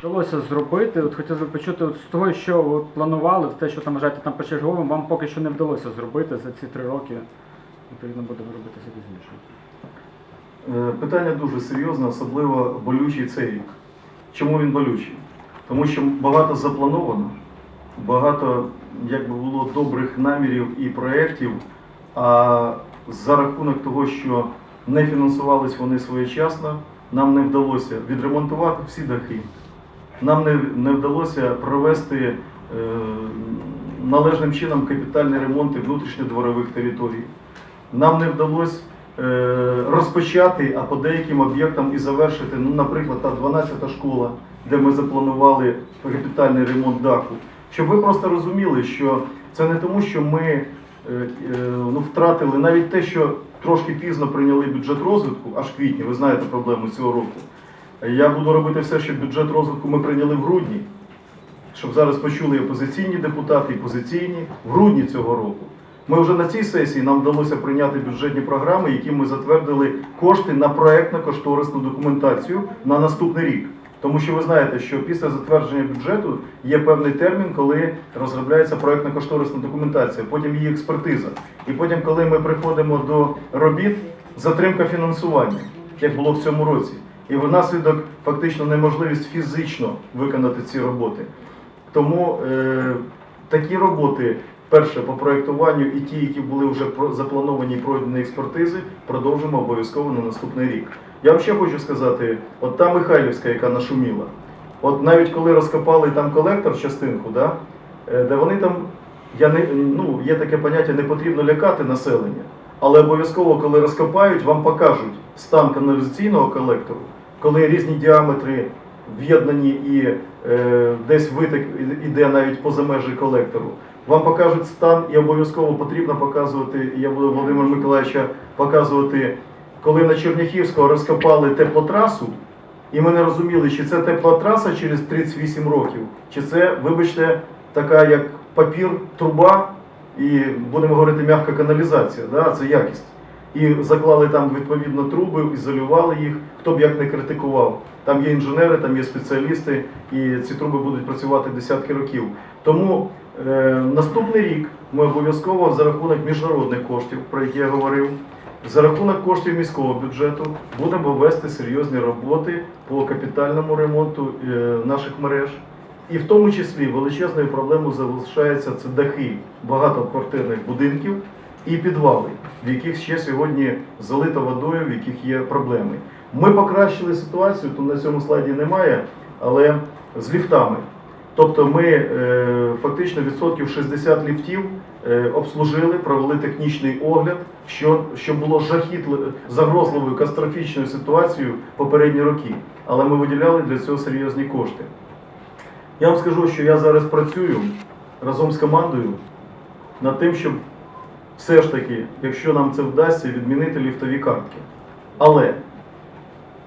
Вдалося зробити. От хотів би почути от з того, що ви планували, те, що там вважаєте там почерговим, вам поки що не вдалося зробити за ці три роки. Відповідно, будемо робити все пізніше. Е, Питання дуже серйозне, особливо болючий цей рік. Чому він болючий? Тому що багато заплановано, багато якби було добрих намірів і проєктів, а за рахунок того, що не фінансувались вони своєчасно, нам не вдалося відремонтувати всі дахи. Нам не, не вдалося провести е, належним чином капітальні ремонти внутрішньодворових територій. Нам не вдалося е, розпочати, а по деяким об'єктам і завершити, ну, наприклад, та 12-та школа, де ми запланували капітальний ремонт даху. Щоб ви просто розуміли, що це не тому, що ми е, е, ну, втратили навіть те, що трошки пізно прийняли бюджет розвитку, аж в квітні, ви знаєте проблему цього року. Я буду робити все, щоб бюджет розвитку ми прийняли в грудні, щоб зараз почули і опозиційні депутати, і позиційні в грудні цього року. Ми вже на цій сесії нам вдалося прийняти бюджетні програми, які ми затвердили кошти на проектно-кошторисну документацію на наступний рік. Тому що ви знаєте, що після затвердження бюджету є певний термін, коли розробляється проектно-кошторисна документація, потім її експертиза. І потім, коли ми приходимо до робіт, затримка фінансування, як було в цьому році. І внаслідок фактично неможливість фізично виконати ці роботи. Тому е, такі роботи, перше по проєктуванню і ті, які були вже заплановані і пройдені експертизи, продовжимо обов'язково на наступний рік. Я ще хочу сказати, от та Михайлівська, яка нашуміла, от навіть коли розкопали там колектор частинку, да, е, де вони там, я не, ну, є таке поняття, не потрібно лякати населення, але обов'язково, коли розкопають, вам покажуть стан каналізаційного колектору, коли різні діаметри в'єднані і е, десь витик іде навіть поза межі колектору. Вам покажуть стан і обов'язково потрібно показувати, і я буду Володимира Миколаївича показувати, коли на Черняхівського розкопали теплотрасу, і ми не розуміли, чи це теплотраса через 38 років, чи це, вибачте, така як папір, труба, і будемо говорити м'яка каналізація, да? це якість. І заклали там відповідно труби, ізолювали їх, хто б як не критикував. Там є інженери, там є спеціалісти, і ці труби будуть працювати десятки років. Тому е, наступний рік ми обов'язково за рахунок міжнародних коштів, про які я говорив, за рахунок коштів міського бюджету будемо вести серйозні роботи по капітальному ремонту е, наших мереж. І в тому числі величезною проблемою залишається це дахи багатоквартирних будинків і підвали, в яких ще сьогодні залито водою, в яких є проблеми. Ми покращили ситуацію, то на цьому слайді немає, але з ліфтами. Тобто ми е, фактично відсотків 60 ліфтів е, обслужили, провели технічний огляд, що, що було жахітло, загрозливою катастрофічною ситуацією попередні роки. Але ми виділяли для цього серйозні кошти. Я вам скажу, що я зараз працюю разом з командою над тим, щоб все ж таки, якщо нам це вдасться, відмінити ліфтові картки. Але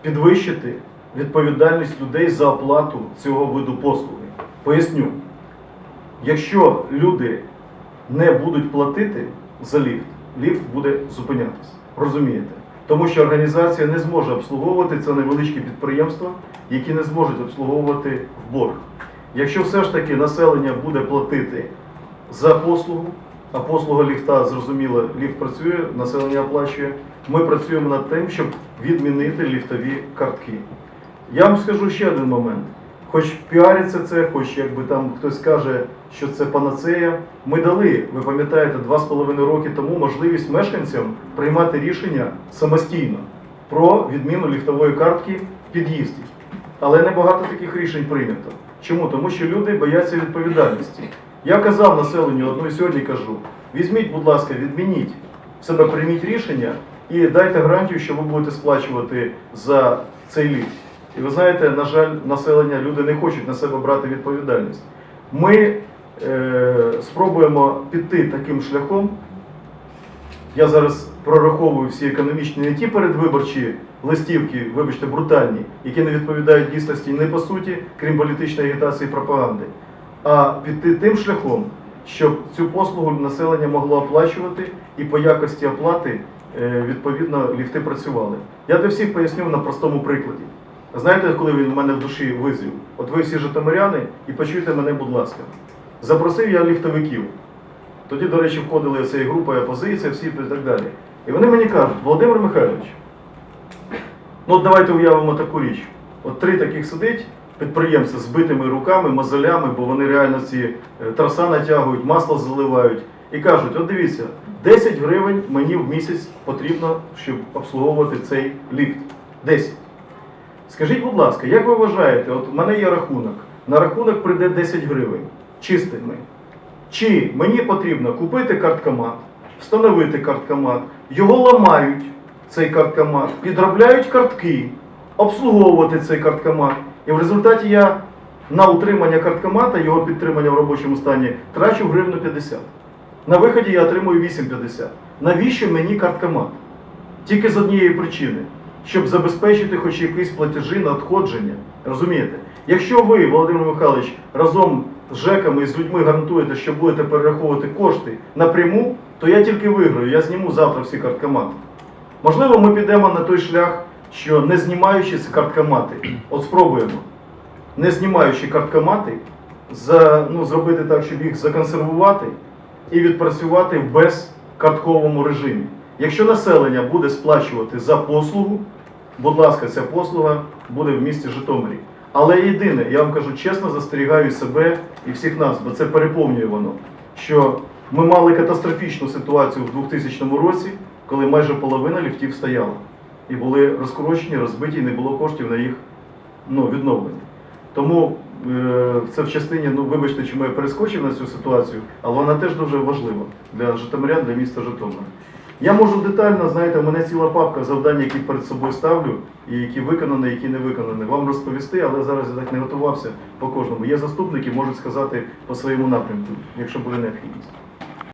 підвищити відповідальність людей за оплату цього виду послуги. Поясню, якщо люди не будуть платити за ліфт, ліфт буде зупинятися. Розумієте? Тому що організація не зможе обслуговувати це невеличкі підприємства, які не зможуть обслуговувати в борг. Якщо все ж таки населення буде платити за послугу, а послуга ліфта, зрозуміло, ліфт працює, населення оплачує, ми працюємо над тим, щоб відмінити ліфтові картки. Я вам скажу ще один момент. Хоч піариться це, хоч якби там хтось каже, що це панацея, ми дали, ви пам'ятаєте, два з половиною роки тому можливість мешканцям приймати рішення самостійно про відміну ліфтової картки в під'їзді. Але небагато таких рішень прийнято. Чому? Тому що люди бояться відповідальності. Я казав населенню одну і сьогодні кажу: візьміть, будь ласка, відмініть в себе прийміть рішення і дайте гарантію, що ви будете сплачувати за цей ліфт. І ви знаєте, на жаль, населення люди не хочуть на себе брати відповідальність. Ми е, спробуємо піти таким шляхом. Я зараз прораховую всі економічні не ті передвиборчі листівки, вибачте, брутальні, які не відповідають дійсності не по суті, крім політичної агітації і пропаганди, а піти тим шляхом, щоб цю послугу населення могло оплачувати і по якості оплати е, відповідно ліфти працювали. Я для всіх поясню на простому прикладі. Знаєте, коли він в мене в душі визрів? От ви всі житомиряни і почуйте мене, будь ласка. Запросив я ліфтовиків. Тоді, до речі, входили ця група, і опозиція, всі і так далі. І вони мені кажуть, Володимир Михайлович, ну от давайте уявимо таку річ. От три таких сидить підприємці з битими руками, мозолями, бо вони реально ці е, троса натягують, масло заливають. І кажуть, от дивіться, 10 гривень мені в місяць потрібно, щоб обслуговувати цей ліфт. 10. Скажіть, будь ласка, як ви вважаєте, от в мене є рахунок. На рахунок прийде 10 гривень чистими. Чи мені потрібно купити карткомат, встановити карткомат, його ламають, цей карткомат, підробляють картки, обслуговувати цей карткомат. І в результаті я на утримання карткомата, його підтримання в робочому стані, трачу гривну 50. На виході я отримую 8,50. Навіщо мені карткомат? Тільки з однієї причини, щоб забезпечити хоч якісь платежі надходження. Розумієте? Якщо ви, Володимир Михайлович, разом з ЖЕКами і з людьми гарантуєте, що будете перераховувати кошти напряму, то я тільки виграю, я зніму завтра всі карткомати. Можливо, ми підемо на той шлях, що не знімаючи ці карткомати, от спробуємо, не знімаючи карткомати, за, ну, зробити так, щоб їх законсервувати і відпрацювати в безкартковому режимі. Якщо населення буде сплачувати за послугу, будь ласка, ця послуга буде в місті Житомирі. Але єдине, я вам кажу чесно, застерігаю себе і всіх нас, бо це переповнює воно, що ми мали катастрофічну ситуацію в 2000 році, коли майже половина ліфтів стояла. І були розкорочені, розбиті, і не було коштів на їх ну, відновлення. Тому е, це в частині, ну вибачте, чому я перескочив на цю ситуацію, але вона теж дуже важлива для Житомирян, для міста Житомира. Я можу детально, знаєте, в мене ціла папка завдань, які перед собою ставлю, і які виконані, які не виконані. Вам розповісти, але зараз я так не готувався по кожному. Є заступники, можуть сказати по своєму напрямку, якщо буде необхідність.